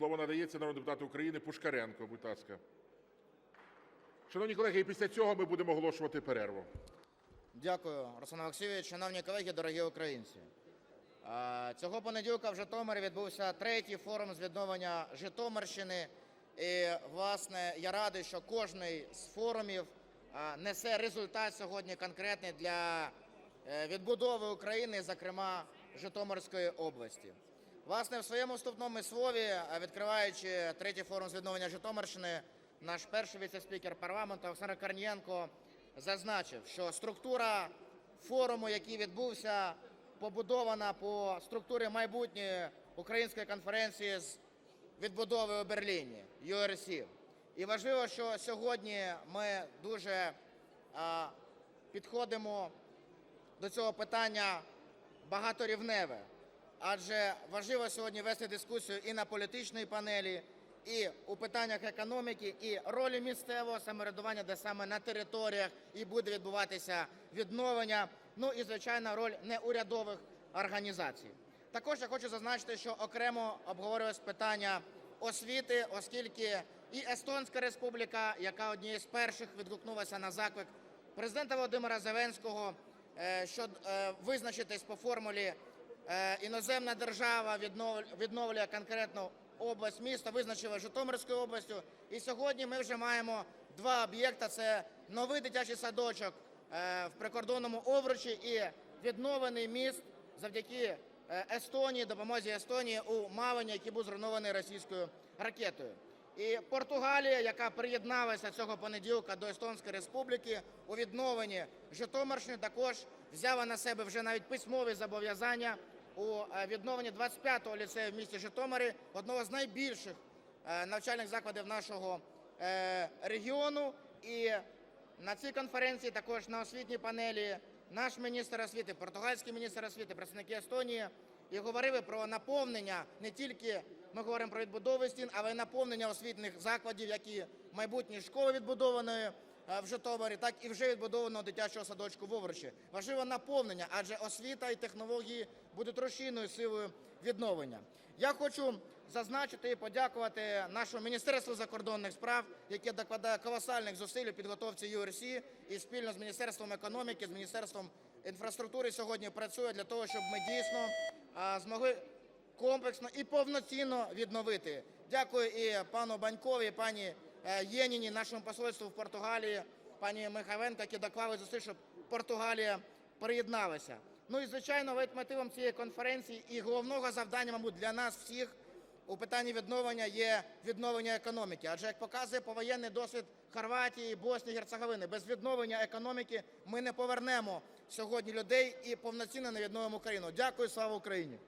Слово надається народному депутату України Пушкаренку. Будь ласка. Шановні колеги, і після цього ми будемо оголошувати перерву. Дякую, Руслан Олексійович. Шановні колеги, дорогі українці. Цього понеділка в Житомирі відбувся третій форум з відновлення Житомирщини. І, власне, я радий, що кожний з форумів несе результат сьогодні конкретний для е, відбудови України, зокрема Житомирської області. Власне, в своєму вступному слові, е, відкриваючи третій форум з відновлення Житомирщини, наш перший віце-спікер парламенту Олександр Корнієнко зазначив, що структура форуму, який відбувся, побудована по структурі майбутньої української конференції з відбудови у Берліні URC. І важливо, що сьогодні ми дуже а, підходимо до цього питання багаторівневе, адже важливо сьогодні вести дискусію і на політичній панелі, і у питаннях економіки, і ролі місцевого самоврядування, де саме на територіях і буде відбуватися відновлення. Ну і звичайно, роль неурядових організацій. Також я хочу зазначити, що окремо обговорювалось питання освіти, оскільки і Естонська Республіка, яка однією з перших відгукнулася на заклик президента Володимира Зеленського, е, що е, визначитись по формулі іноземна держава віднов- відновлює конкретну область міста, визначила Житомирською областю. І сьогодні ми вже маємо два об'єкти: це новий дитячий садочок е, в прикордонному Овручі і відновлений міст завдяки е, Естонії, допомозі Естонії у Мавині, який був зруйнований російською ракетою. І Португалія, яка приєдналася цього понеділка до Естонської Республіки у відновленні Житомирщини, також взяла на себе вже навіть письмові зобов'язання у е, відновленні 25-го ліцею в місті Житомирі, одного з найбільших е, навчальних закладів нашого е, регіону. І на цій конференції, також на освітній панелі, наш міністр освіти, португальський міністр освіти, представники Естонії і говорили про наповнення не тільки ми говоримо про відбудову стін, але й наповнення освітніх закладів, які майбутні школи відбудованої е, в Житомирі, так і вже відбудованого дитячого садочку в Овручі. Важливо наповнення, адже освіта і технології будуть рушійною силою відновлення. Я хочу зазначити і подякувати нашому Міністерству закордонних справ, яке докладає колосальних зусиль у підготовці ЮРСі і спільно з Міністерством економіки, з Міністерством інфраструктури сьогодні працює для того, щоб ми дійсно змогли комплексно і повноцінно відновити. Дякую і пану Банькові, і пані е, Єніні, нашому посольству в Португалії, пані Михайленко, які доклали зусиль, щоб Португалія приєдналася. Ну і звичайно, лейтмотивом цієї конференції і головного завдання, мабуть, для нас всіх у питанні відновлення є відновлення економіки. Адже як показує повоєнний досвід Хорватії, Боснії, Герцеговини, без відновлення економіки ми не повернемо сьогодні людей і повноцінно не відновимо Україну. Дякую, слава Україні!